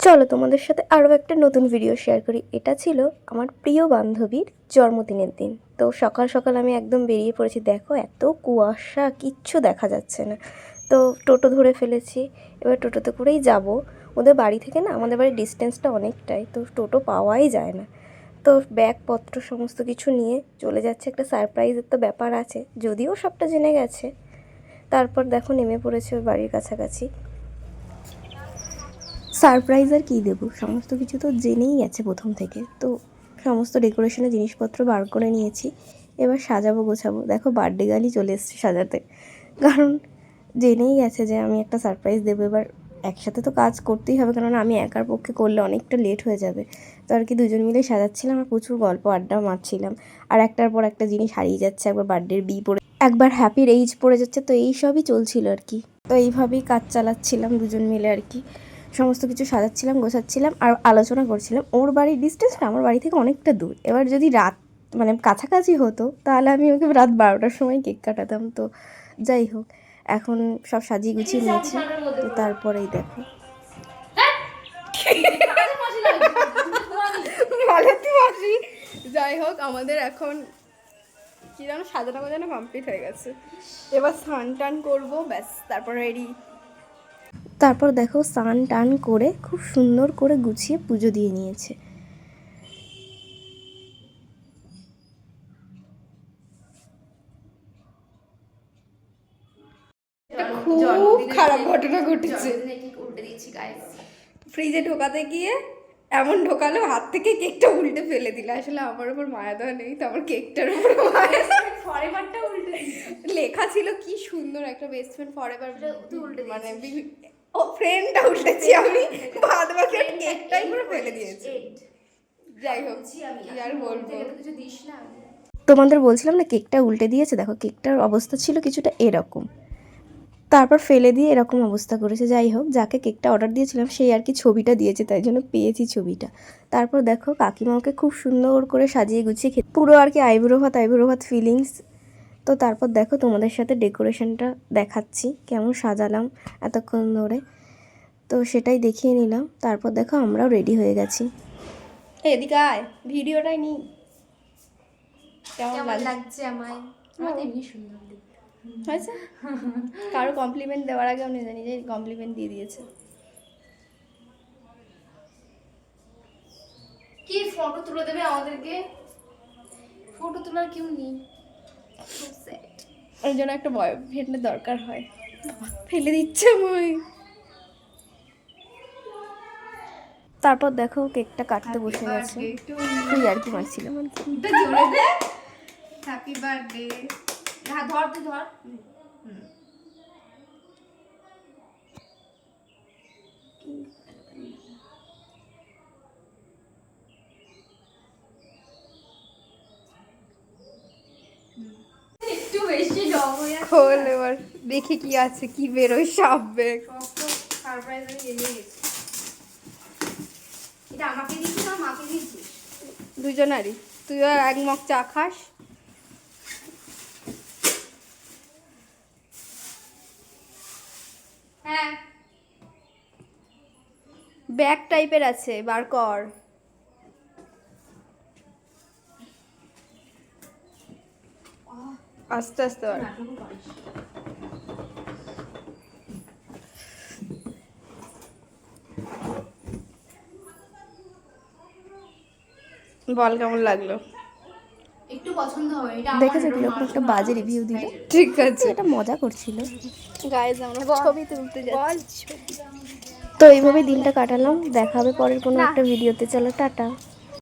চলো তোমাদের সাথে আরও একটা নতুন ভিডিও শেয়ার করি। এটা ছিল আমার প্রিয় বান্ধবীর জন্মদিনের দিন। তো সকাল সকাল আমি একদম বেরিয়ে পড়েছি। দেখো, এত কুয়াশা, কিচ্ছু দেখা যাচ্ছে না। তো টোটো ধরে ফেলেছি। এবার টোটোতে করেই যাব। ওদের বাড়ি থেকে না, আমাদের বাড়ির ডিস্টেন্সটা অনেকটাই। তো টোটো পাওয়াই যায় না। তো ব্যাগপত্র সমস্ত কিছু নিয়ে চলে যাচ্ছে। একটা সারপ্রাইজের তো ব্যাপার আছে। যদিও সবটা জেনে গেছে। তারপর দেখো, নেমে পড়েছে ওর বাড়ির কাছাকাছি। সারপ্রাইজ আর কী দেবো? সমস্ত কিছু তো জেনেই গেছে প্রথম থেকে। তো সমস্ত ডেকোরেশনের জিনিসপত্র বার করে নিয়েছি। এবার সাজাবো, গোছাবো। দেখো বার্থডে গালই চলে এসছে সাজাতে। কারণ জেনেই গেছে যে আমি একটা সারপ্রাইজ দেবো। এবার একসাথে তো কাজ করতেই হবে কারণ আমি একার পক্ষে করলে অনেকটা লেট হয়ে যাবে। তো আর কি দুজন মিলে সাজাচ্ছিলাম আর প্রচুর গল্প আড্ডা মারছিলাম। আর একটার পর একটা জিনিস হারিয়ে যাচ্ছে, একবার বার্থডের বি পড়ে একবার হ্যাপির এইজ পড়ে যাচ্ছে। তো এই সবই চলছিল আর কি। তো এইভাবেই কাজ চালাচ্ছিলাম দুজন মিলে আর কি। সমস্ত কিছু সাজাচ্ছিলাম, গোছাচ্ছিলাম আর আলোচনা করছিলাম। ওর বাড়ির ডিস্টেন্সটা আমার বাড়ি থেকে অনেকটা দূর। এবার যদি রাত মানে কাছাকাছি হতো, তাহলে আমি ওকে রাত বারোটার সময় কেক কাটাতাম। তো যাই হোক, এখন সব সাজিয়ে গুছিয়ে নিয়েছি। তো তারপরেই দেখো। যাই হোক, আমাদের এখন কি যেন সাজানো গোজানো কমপ্লিট হয়ে গেছে। এবার স্নান টান করব, ব্যাস, তারপর রেডি তারপর দেখো স্নান টান করে খুব সুন্দর করে গুছিয়ে পুজো দিয়ে নিয়েছে। খুব খারাপ ঘটনা ঘটেছে। ফ্রিজে ঢোকাতে গিয়ে এমন ঢোকালো হাত থেকে কেকটা উল্টে ফেলে দিল। আসলে আমার উপর মায়া দেওয়া নেই তো আমার কেকটার উপর মায়া ফরেভারটা উল্টে লেখা ছিল কি সুন্দর একটা বেস্ট ফ্রেন্ড ফর এভার উল্টে মানে ও ফ্রেন্ডটা উল্টেছি আমি। বাদ বাকি কেকটাই পুরো ফেলে দিয়েছি। যাই হোক কি আর বলব? কিছু দিস না। তোমাদের বলছিলাম না কেকটা উল্টে দিয়েছে? দেখো কেকটার অবস্থা ছিল কিছুটা এরকম। তারপর ফেলে দিয়ে এরকম অবস্থা করেছে। যাই হোক যাকে কেকটা অর্ডার দিয়েছিলাম সেই আর কি ছবিটা দিয়েছে তাই জন্য পেয়েছি ছবিটা। তারপর দেখো কাকিমা ওকে খুব সুন্দর করে সাজিয়ে গুছিয়ে খেতে পুরো আর কি আইব্রো ভাত আইব্রো ভাত ফিলিংস তো তারপর দেখো তোমাদের সাথে ডেকোরেশনটা দেখাচ্ছি কেমন সাজালাম এতক্ষণ ধরে। তো সেটাই দেখিয়ে নিলাম। তারপর দেখো আমরাও রেডি হয়ে গেছি। এদিকে আয় ভিডিওটাই নি। কেমন লাগছে? আমায়? আমার তো এমনি সুন্দর দেখতে। হয়েছে? কারও কমপ্লিমেন্ট দেওয়ার আগে উনি নিজে নিজেই কমপ্লিমেন্ট দিয়ে দিয়েছে। কি ফটো তুলে দেবে আমাদেরকে? ফটো তোলার কেউ নেই। ওর জন্য একটা বয় ফ্রেন্ডের দরকার হয়। ফেলে দিচ্ছে মই তারপর দেখো কেকটা কাটতে বসে গেছে। তুই আর কি মারছিলাম হ্যাপি বার্থডে হ্যাঁ ধর তুই ধর। খোল এবার দেখি কি আছে কি বেরোয় সাপ মাকে দুজনারই। তুইও এক মগ চা খাস। ব্যাগ টাইপের আছে বার কর। আস্তে আস্তে বার। বল কেমন লাগল? একটু পছন্দ হবে এটা দেখেছ কীরকম একটা বাজে রিভিউ দিল। ঠিক আছে। এটা মজা করছিল। গাইজ আমরা ছবি তুলতে যাচ্ছি। তো এইভাবে দিনটা কাটালাম। দেখাবে পরের কোনো একটা ভিডিওতে চলো টাটা।